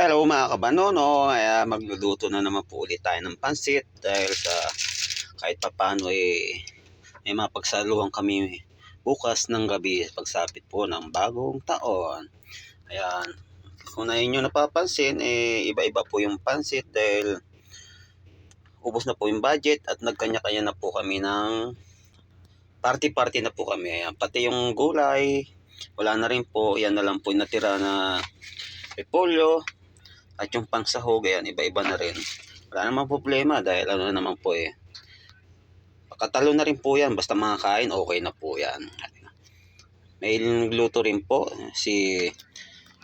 Hello mga kabanono, uh, magluluto na naman po ulit tayo ng pansit dahil sa kahit papano eh may mapagsaluhan kami bukas ng gabi pagsapit po ng bagong taon. Ayan, kung na inyo napapansin eh iba-iba po yung pansit dahil ubos na po yung budget at nagkanya-kanya na po kami ng party-party na po kami. Ayan, pati yung gulay, wala na rin po, yan na lang po yung natira na repolyo at yung pangsahog, ayan, iba-iba na rin. Wala namang problema dahil ano na naman po eh. Katalo na rin po yan, basta makakain, okay na po yan. May nagluto rin po si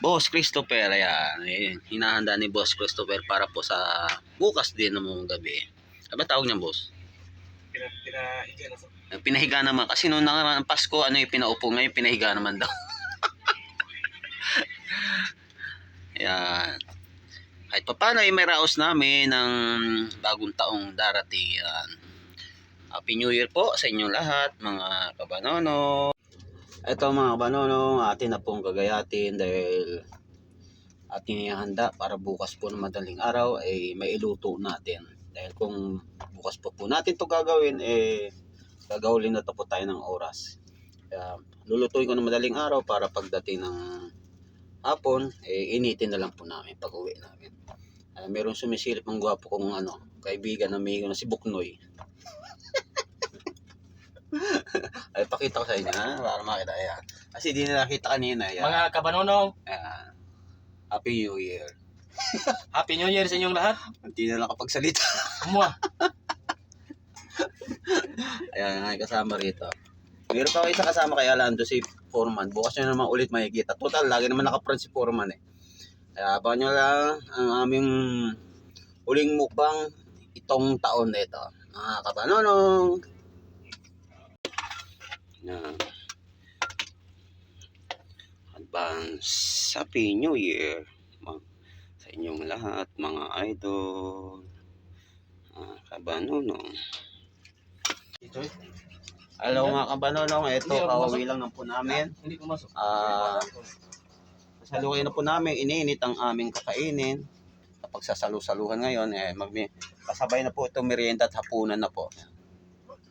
Boss Christopher, ayan. Eh, hinahanda ni Boss Christopher para po sa bukas din ng gabi. Ano ba tawag niya, Boss? Pina, pinahiga na sa... Pinahiga naman. Kasi nung nakaraan Pasko, ano yung pinaupo ngayon, pinahiga naman daw. Ayan. Kahit pa paano, eh, may raos namin ng bagong taong darating. Yan. Happy New Year po sa inyong lahat, mga kabanono. Ito mga kabanono, atin na pong gagayatin dahil ating ihanda para bukas po ng madaling araw ay may iluto natin. Dahil kung bukas pa po natin to gagawin, eh gagawin na to po tayo ng oras. Kaya lulutuin ko ng madaling araw para pagdating ng hapon, eh, initin na lang po namin pag uwi namin. Uh, meron sumisilip ng gwapo kong ano, kaibigan na amigo na si Buknoy. Ay, pakita ko sa inyo, ha? Para makita. Ayan. Kasi di nila nakita kanina. Ayan. Mga kabanonong, Ayan. Happy New Year. Happy New Year sa inyong lahat. Hindi na nakapagsalita. Mua. Ayan, kasama rito. Meron pa ako isa kasama kay Alando si Foreman. Bukas nyo naman ulit makikita. Total, lagi naman nakaprint si Foreman eh. Kaya abangan nyo lang ang aming uling mukbang itong taon na ito. Mga kapanonong. Yan. Advance Happy New Year sa inyong lahat, mga idol. Mga kabanonong. Hello mga kabanonong, ito kawawi lang ng po namin. Hindi pumasok. Ah, na po namin, iniinit ang aming kakainin. Kapag sasalu-saluhan ngayon, eh, mag kasabay na po itong merienda at hapunan na po.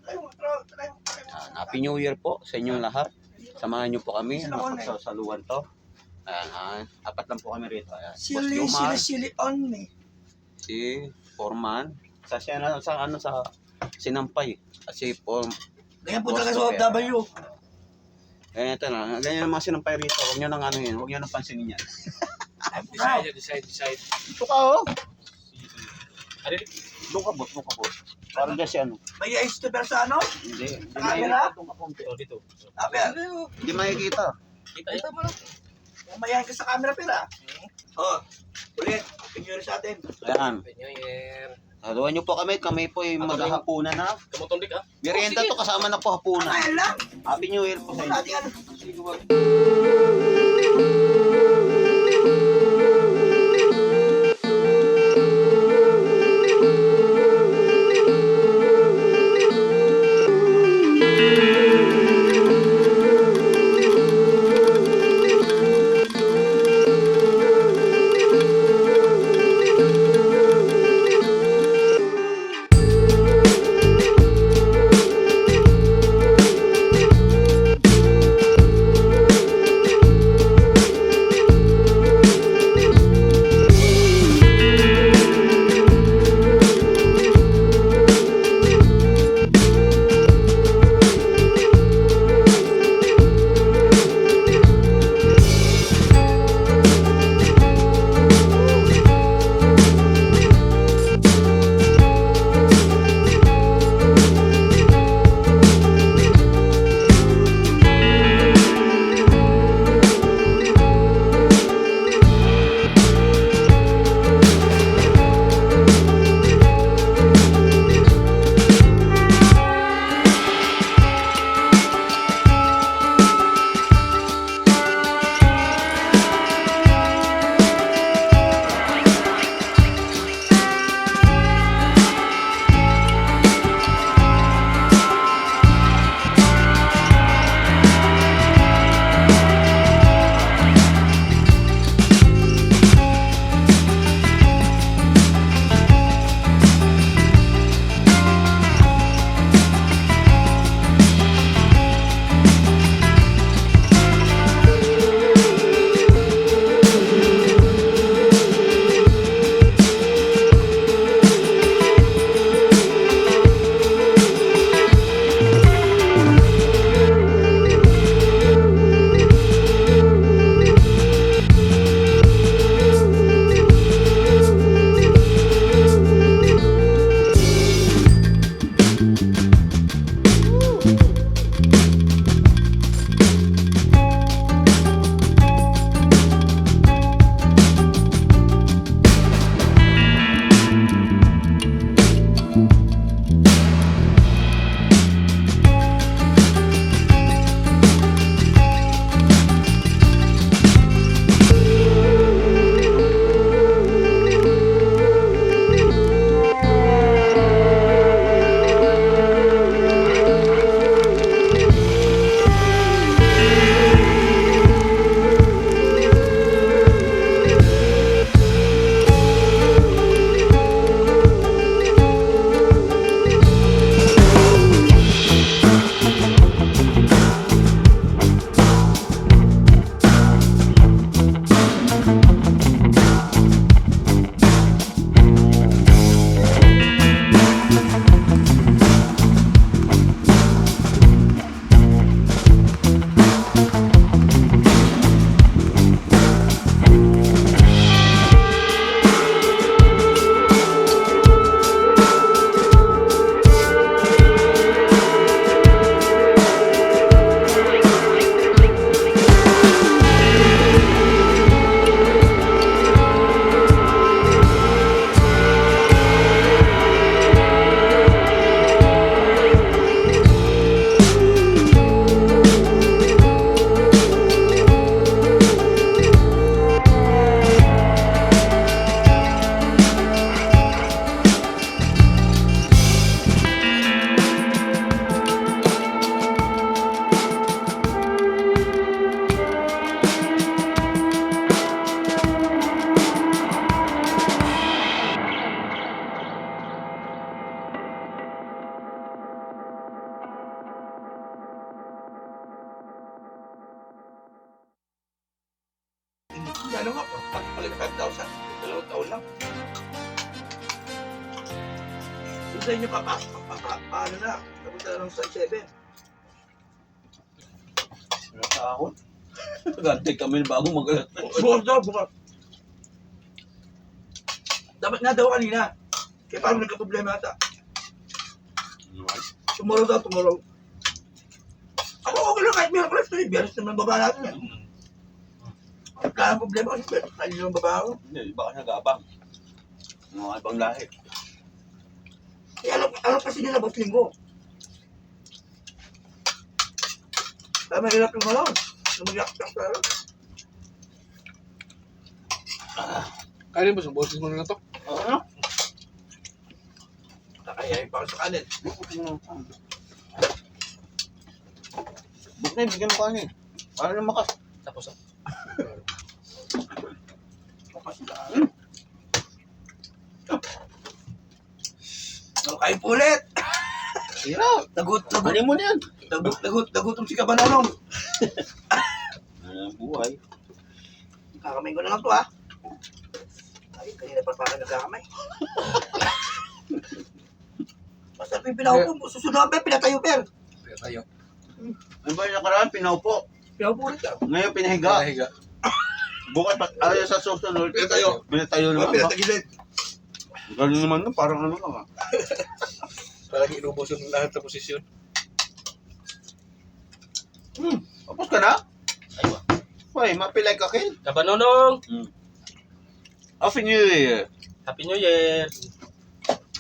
Yan, Happy New Year po sa inyong lahat. Samahan niyo po kami na pagsasaluhan to. Ayan, ah, apat lang po kami rito. Ayan. Sili, sili, sili on me. si Foreman, sa siya sa ano sa sinampay. Kasi po, Ganyan po talaga sa OFW. eh ito na, ganyan ang mga sinampay rito. Huwag niyo nang ano yun, huwag niyo nang pansinin yan. Decide, decide, decide. Ito ka oh. Ano Doon ka boss, doon ka boss. Parang dyan si ano. May ice to sa ano? Hindi, hindi makikita. Doon ka konti. Ito, dito. Sabi, ano Hindi makikita. Kita Kita yun. mo lang. Umayahin ka sa camera, pera. Oh, ulit. Pinyo sa atin. Ayan. Happy Saluhan niyo po kami. Kami po ay maghahapunan na. Kamuton dik ah. Merienda to kasama na po hapunan. Happy New Year po sa inyo. Nga, palit 5,000. Dalawang taon lang. Yung sa inyo, papa, papa, paano na? Tapos na lang sa 7. Nakatakot. Gantay kami bago mag Bukas daw, bukas. Dapat nga daw kanina. Kaya parang nagka-problema ata. Tomorrow daw, tomorrow. Ako okay lang kahit Miyerkules na Biyernes naman baba natin eh. Wala ang problema tayo yung baba ako. Hindi, baka nag-abang. Mga ibang lahi. Eh alam, alam kasi nila boss linggo. Kaya mahirap yung malaw. Mag-react tayo. Kaya mo sa boses mo na to? Oo na. Kakayahin pa ako sa kanin. Buk na, bigyan mo kanin. Para na makas. Tapos ah. So, kain po ulit. Hirap. Tagut, tagut, Ano mo na yan? tagut, tagut, tagutom si Kabananong. Ah, buhay. Kakamay ko na lang to ha. Ay, kanina pa parang nagkakamay. Masarap yung pinaupo mo. Susunod pa, pinatayo per. Kaya tayo. Ano ba yung nakaraan? Pinaupo. Pinaupo ulit ka. Ngayon pinahiga. Higa. Bukas pa, ayaw sa susunod. Pinatayo. Pinatayo Diba, naman. ba? pinatagilid. Galing naman nun, parang ano lang ah. Palagi inubos yung lahat sa posisyon. Hmm, tapos ka na? Aywa. Hoy, mapilay ka kin. Kabanonong! Happy New Year. Happy New Year!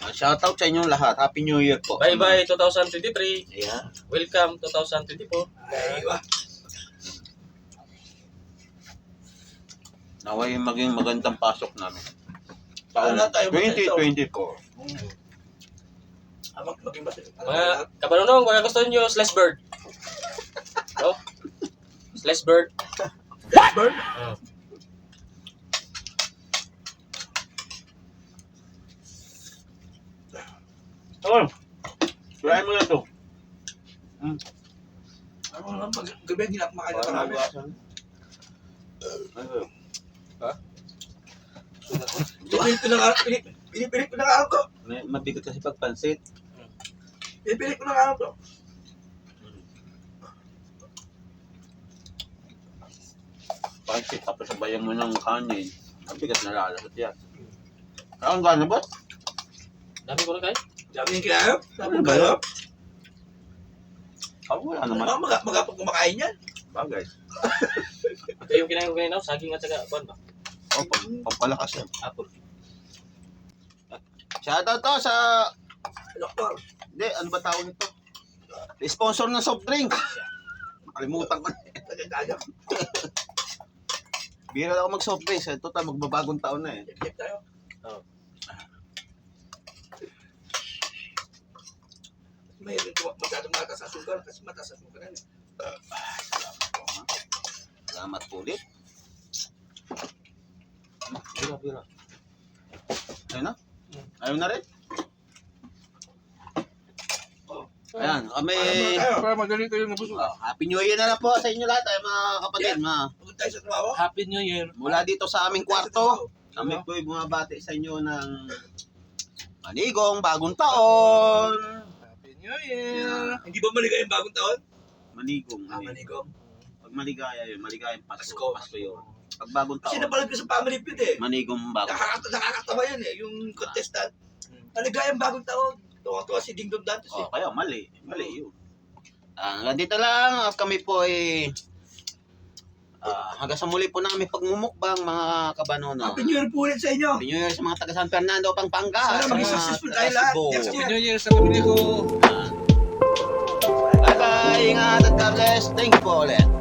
Ah, Shoutout sa inyong lahat. Happy New Year po. Bye-bye 2023! Yeah. Welcome 2024! Ay, Naway maging magandang pasok namin. Saan na tayo 2024. Ah, mag- maging basta. Mga kabanonong, kung gusto nyo, slice bird. Oh? Slice bird. Bird? Oh. Oh, try mo na to. Ano naman, pag gabi hindi na kumakain na Para. Ano? Pinipilit ko na nga, pinip- pinipilit ko na nga ako. May mabigat kasi pagpansit. Pinipilit ko na nga ako. Pansit tapos sabayan mo ng kanin. Mabigat na lalasot yan. Kaya ang gana ba? Dami ko na kayo. Sabi niya kaya, sabi niya kaya. Ako wala naman. Mag magapag kumakain yan? Bagay. Ito yung kinain ko kanina, saging at saka kuwan ba? Oh, pag, pampalakas yan. Apple. Shoutout to sa... Doktor. Hindi, ano ba tawag nito? Sponsor ng soft drink. Makalimutan ko. na. Bira ako mag soft drinks. Eh. Total, magbabagong taon na eh. Tip-tip tayo. Oo. May masyadong mata sa sugar kasi mata sa sugar yan. eh. Salamat po ulit. Bira. Ayun na? Ayun na rin? Ayan, kami... Para tayo. Para madali kayo nabusog. Oh, happy New Year na lang po sa inyo lahat, ay mga kapatid. Mga, Pagod tayo sa trabaho. Happy New Year! mula dito sa aming kwarto, kami po ay bumabati sa inyo ng manigong bagong taon. Happy New Year! Hindi ba maligay yung bagong taon? Manigong. Ah, manigong. manigo. Pag maligaya yun, maligayang Pasko. Pasko. Pasko yun. Pag bagong Kasi taon, napalad ko sa family feud eh. manigong bagong Nakakata nakakatawa yun eh, yung contestant. Maligayang bagong taon. Tuwa-tuwa si Ding Dong Dantes Oh, eh. kaya mali. Mali yun. Ah, dito lang. Kami po ay ah, hanggang sa muli po namin pagmumukbang mga kabanono. Happy New Year po ulit sa inyo. Happy New Year sa mga taga San Fernando, Pampanga. Sana sa maging mga successful taga tayo lahat. Cebu. Next Happy New Year sa pamilya ko! Bye-bye. Ingat at God bless. Thank you po ulit.